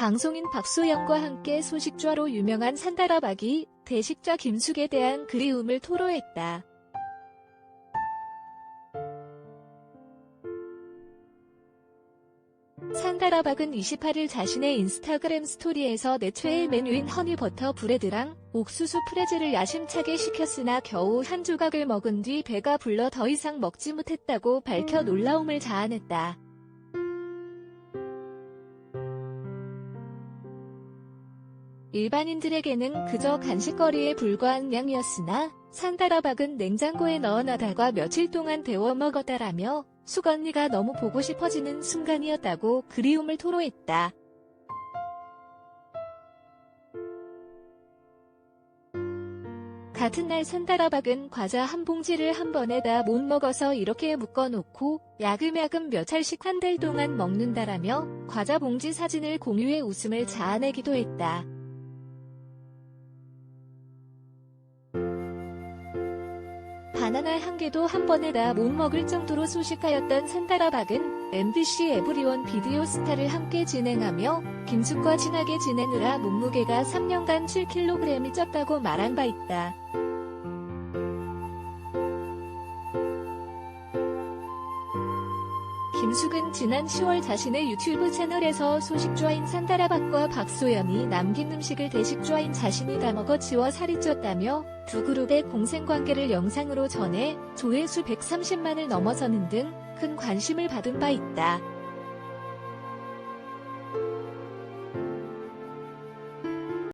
방송인 박소영과 함께 소식좌로 유명한 산다라 박이 대식좌 김숙에 대한 그리움을 토로했다. 산다라 박은 28일 자신의 인스타그램 스토리에서 내 최애 메뉴인 허니버터 브레드랑 옥수수 프레즈를 야심차게 시켰으나 겨우 한 조각을 먹은 뒤 배가 불러 더 이상 먹지 못했다고 밝혀 놀라움을 자아냈다. 일반인들에게는 그저 간식거리에 불과한 양이었으나 산다라박은 냉장고에 넣어놔다가 며칠 동안 데워 먹었다라며 수건니가 너무 보고 싶어지는 순간이었다고 그리움을 토로했다. 같은 날 산다라박은 과자 한 봉지를 한 번에 다 못 먹어서 이렇게 묶어놓고 야금야금 몇 알씩 한 달 동안 먹는다라며 과자 봉지 사진을 공유해 웃음을 자아내기도 했다. 바나나 한 개도 한 번에 다 못 먹을 정도로 소식하였던 산다라박은 MBC 에브리원 비디오 스타를 함께 진행하며 김숙과 친하게 지내느라 몸무게가 3년간 7kg이 쪘다고 말한 바 있다. 김숙은 지난 10월 자신의 유튜브 채널에서 소식좌인 산다라박과 박소연이 남긴 음식을 대식좌인 자신이 다 먹어 지워 살이 쪘다며 두 그룹의 공생관계를 영상으로 전해 조회수 130만을 넘어서는 등 큰 관심을 받은 바 있다.